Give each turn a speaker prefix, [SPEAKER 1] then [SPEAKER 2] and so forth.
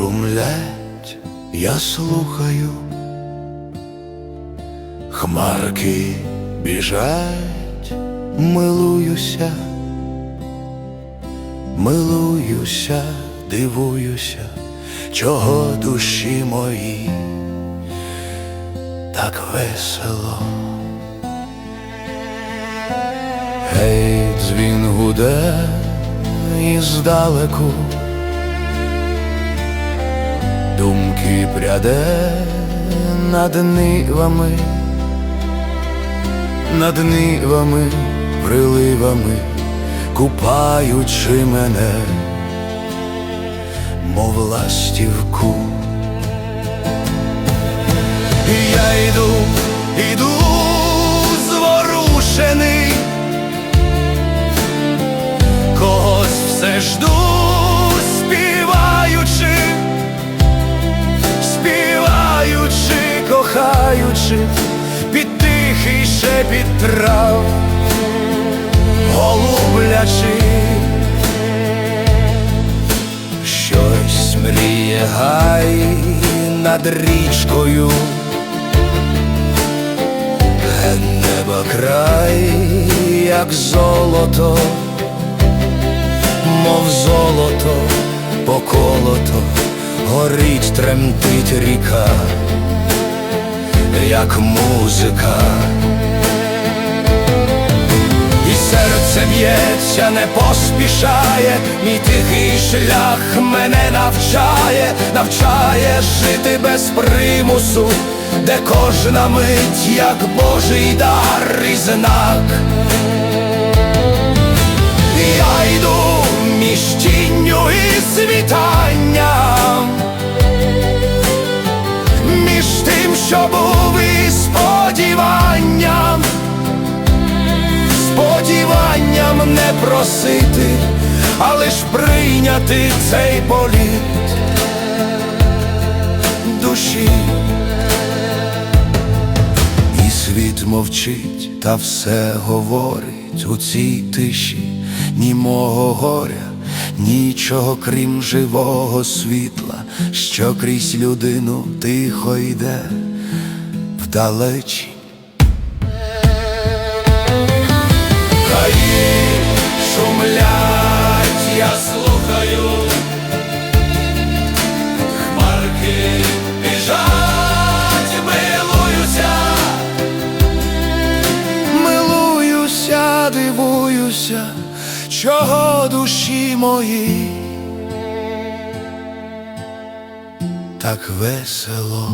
[SPEAKER 1] шумлять, я слухаю, хмарки біжать, милуюся, милуюся, дивуюся, чого душі мої так весело. Гей, дзвін гуде іздалеку, думки пряде над нивами, над нивами, приливами, купаючи мене, мов ластівку. Я йду, йду зворушений, когось все жду, трав, голублячи, щось мріє гай над річкою. Неба край, як золото, мов золото, поколото, горить, тремтить ріка, як музика. Серце б'ється, не поспішає, мій тихий шлях мене навчає, навчає жити без примусу, де кожна мить, як Божий дар і знак. Я йду між тінню і світанням, між тим, що був і сподіванням сподіванням не просити, а лиш прийняти цей політ душі. І світ мовчить, та все говорить у цій тиші, німого горя, нічого крім живого світла, що крізь людину тихо йде вдалечі. Гаї шумлять, я слухаю, хмарки біжать, милуюся, милуюся, дивуюся, чого душі мої. Так весело.